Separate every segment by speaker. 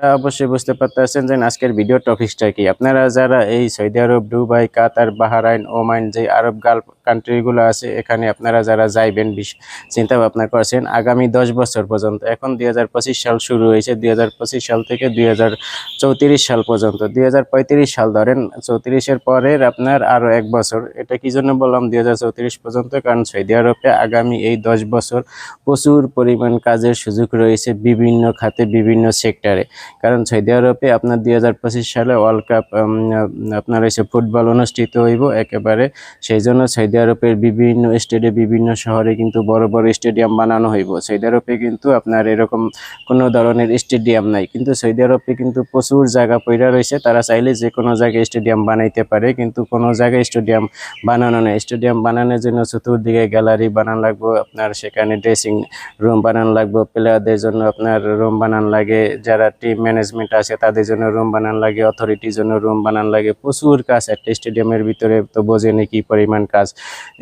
Speaker 1: অবশ্যই বুঝতে পারতেছেন যে আজকের ভিডিও টপিকসটা কি। আপনারা যারা এই Saudi Arab, Dubai, Qatar, Bahrain, Oman যে আরব গালফ কান্ট্রিগুলো আছে, এখানে আপনারা যারা যাইবেন চিন্তা ভাবনা করছেন, আগামী দশ বছর পর্যন্ত, এখন দুই হাজার পঁচিশ সাল শুরু হয়েছে, দুই হাজার পঁচিশ সাল থেকে দুই হাজার চৌত্রিশ সাল পর্যন্ত। দুই হাজার পঁয়ত্রিশ সাল ধরেন, চৌত্রিশের পরের আপনার আরও এক বছর। এটা কি জন্য বললাম? দুই হাজার চৌত্রিশ পর্যন্ত, কারণ সৌদি আরবে আগামী এই দশ বছর প্রচুর পরিমাণ কাজের সুযোগ রয়েছে বিভিন্ন খাতে, বিভিন্ন সেক্টরে। কারণ সৌদি আরবে আপনার দুই হাজার পঁচিশ সালে ওয়ার্ল্ড কাপ আপনার হচ্ছে ফুটবল অনুষ্ঠিত হইব একেবারে। সেই জন্য সৌদি আরবের বিভিন্ন স্টেটে বিভিন্ন শহরে কিন্তু বড় বড় স্টেডিয়াম বানানো হইব। সৌদি আরবে কিন্তু আপনার এরকম কোনো ধরনের স্টেডিয়াম নাই। কিন্তু সৌদি আরবে কিন্তু প্রচুর জায়গা পড়ে রয়েছে। তারা চাইলে যে কোনো জায়গায় স্টেডিয়াম বানাইতে পারে, কিন্তু কোনো জায়গায় স্টেডিয়াম বানানো নেই। স্টেডিয়াম বানানোর জন্য চতুর্দিকে গ্যালারি বানানো লাগবে, আপনার সেখানে ড্রেসিং রুম বানানো লাগবে, প্লেয়ারদের জন্য আপনার রুম বানানো লাগে, যারা টিম ম্যানেজমেন্ট আছে তাদের জন্য রুম বানানো লাগে, অথরিটির জন্য রুম বানানো লাগে। প্রচুর কাজ একটা স্টেডিয়ামের ভিতরে তো বোঝেনি কি পরিমাণ কাজ।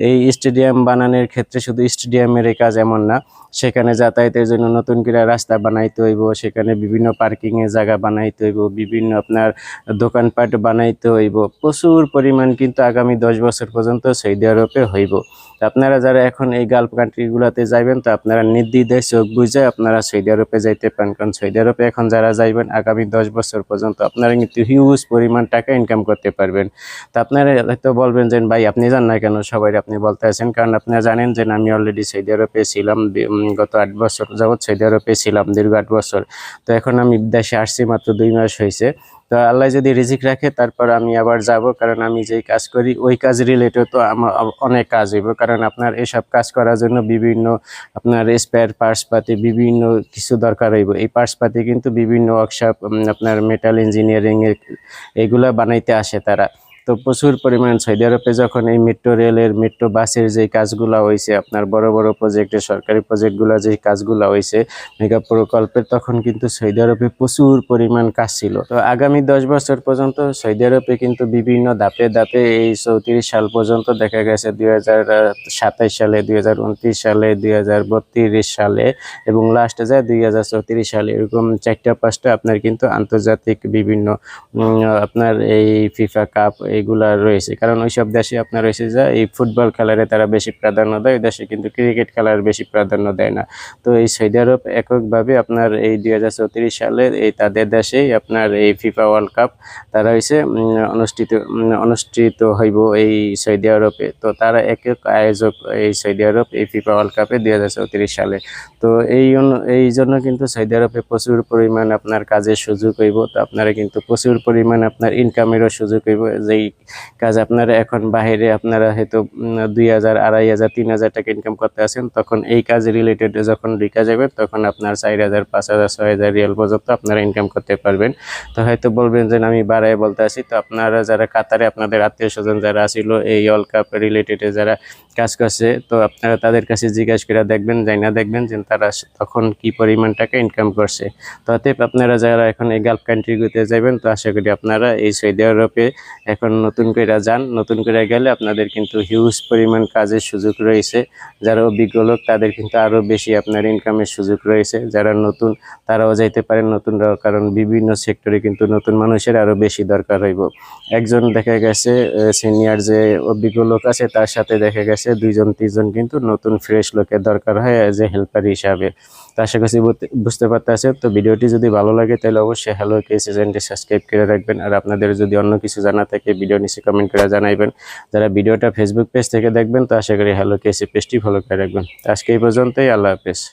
Speaker 1: এই স্টেডিয়াম বানানোর ক্ষেত্রে শুধু স্টেডিয়ামের এই কাজ এমন না, সেখানে যাতায়াতের জন্য নতুন করে রাস্তা বানাইতে হইব, সেখানে বিভিন্ন পার্কিংয়ের জায়গা বানাইতে হইব, বিভিন্ন আপনার দোকানপাট বানাইতে হইব। প্রচুর পরিমাণ কিন্তু আগামী দশ বছর পর্যন্ত সৌদি আরবে হইব। তো আপনারা যারা এখন এই গালফ কান্ট্রিগুলোতে যাইবেন, তো আপনারা নির্দ্বিধায় চোখ বুঝে আপনারা সৌদি আরবে যাইতে পারেন। কারণ সৌদি আরবে এখন যারা যাইবেন, আগামী দশ বছর পর্যন্ত আপনারা কিন্তু হিউজ পরিমাণ টাকা ইনকাম করতে পারবেন। তো আপনারা হয়তো বলবেন যে, ভাই, আপনি জান না কেন? সবাই আপনি বলতে আছেন। কারণ আপনারা জানেন যে, আমি অলরেডি সৌদি আরবে ছিলাম গত আট বছর যাবৎ সৌদি আরবে ছিলাম, দীর্ঘ আট বছর। তো এখন আমি দেশে আসছি মাত্র দুই মাস হয়েছে তো আল্লাহ যদি রিজিক রাখে, তারপর আমি আবার যাব, কারণ আমি যেই কাজ করি, ওই কাজ রিলেটেড তো আমার অনেক কাজ হইব। কারণ আপনার এসব কাজ করার জন্য বিভিন্ন আপনার স্পেয়ার পার্টস পাতি, বিভিন্ন কিছু দরকার হইব। এই পার্টস পাতি কিন্তু বিভিন্ন ওয়ার্কশপ আপনার মেটাল ইঞ্জিনিয়ারিং এগুলো বানাইতে আসে তারা। তো প্রচুর পরিমাণ সৌদি আরবে যখন এই মেট্রো রেলের মেট্রো বাসের যে কাজগুলো হয়েছে আপনার বড় বড় প্রজেক্টে সরকারি প্রজেক্টগুলো যে কাজগুলো হয়েছে মেগা প্রকল্পের, তখন কিন্তু সৌদি আরবে প্রচুর পরিমাণ কাজ ছিল। তো আগামী দশ বছর পর্যন্ত সৌদি আরবে কিন্তু বিভিন্ন ধাপে ধাপে এই চৌত্রিশ সাল পর্যন্ত দেখা গেছে দুই হাজার সালে, দুই হাজার উনত্রিশ সালে, দুই হাজার বত্রিশ সালে এবং লাস্টে যায় দুই হাজার চৌত্রিশ সালে। এরকম চারটা পাঁচটা আপনার কিন্তু আন্তর্জাতিক বিভিন্ন আপনার এই ফিফা কাপ এইগুলা রয়েছে। কারণ ওইসব দেশে আপনার রয়েছে যে, এই ফুটবল খেলারে তারা বেশি প্রাধান্য দেয়, ওই দেশে কিন্তু ক্রিকেট খেলার বেশি প্রাধান্য দেয় না। তো এই সৌদি আরব এককভাবে আপনার এই দুই সালের এই তাদের দেশেই আপনার এই ফিফা ওয়ার্ল্ড কাপ তারা হয়েছে অনুষ্ঠিত অনুষ্ঠিত হইব এই সৌদি আরবে। তো তারা একক আয়োজক এই সৌদি আরব এই ফিফা ওয়ার্ল্ড কাপে দুই হাজার চৌত্রিশ সালে। তো এই এই জন্য কিন্তু সৌদি আরবে প্রচুর পরিমাণ আপনার কাজের সুযোগ হইব। তো আপনারা কিন্তু প্রচুর পরিমাণ আপনার ইনকামেরও সুযোগ হইব। যেই কাজ আপনারা এখন বাহিরে আপনারা হয়তো দুই হাজার, আড়াই হাজার, তিন হাজার টাকা ইনকাম করতে আছেন তখন এই কাজ রিলেটেড যখন ঢুকা যাবেন, তখন আপনার চার হাজার, পাঁচ হাজার, ছয় হাজার রিয়াল পর্যন্ত আপনারা ইনকাম করতে পারবেন। তো হয়তো বলবেন যে আমি বাড়ায় বলতে আসি। তো আপনারা যারা কাতারে আপনাদের আত্মীয় স্বজন যারা আসিল এই ওয়ার্ল্ড কাপ রিলেটেড যারা কাজ করছে, তো আপনারা তাদের কাছে জিজ্ঞাসা করে দেখবেন যাই না দেখবেন যে তারা তখন কি পরিমাণ টাকা ইনকাম করছে। তো অতএব আপনারা যারা এখন এই গালফ কান্ট্রিগুলোতে যাবেন তো আশা করি আপনারা এই সৌদি আরবে এখন নতুন করে যান। নতুন করে গেলে আপনাদের কিন্তু হিউজ পরিমাণ কাজের সুযোগ রয়েছে। যারা অভিজ্ঞ লোক, তাদের কিন্তু আরও বেশি আপনার ইনকামের সুযোগ রয়েছে। যারা নতুন, তারাও যাইতে পারেন নতুনরাও, কারণ বিভিন্ন সেক্টরে কিন্তু নতুন মানুষের আরও বেশি দরকার হইব। একজন দেখা গেছে সিনিয়র যে অভিজ্ঞ লোক আছে, তার সাথে দেখা গেছে দুইজন, তিনজন কিন্তু নতুন ফ্রেশ লোকের দরকার হয় অ্যাজ এ হেল্পার হিসাবে। তো আশা করছি বুঝতে- পারতেছে তো ভিডিওটি যদি ভালো লাগে তাহলে অবশ্যই হ্যালো কে চ্যানেলটি সাবস্ক্রাইব করে রাখবেন। আর আপনাদের যদি অন্য কিছু জানা থাকে, ভিডিও নিচে কমেন্ট করে জানাইবেন। যারা ভিডিওটা ফেসবুক পেজ থেকে দেখবেন, তো আশা করি হ্যালো কেসি পেজটি ফলো করে রাখবেন। আজকে এই পর্যন্তই, আল্লাহ হাফেজ।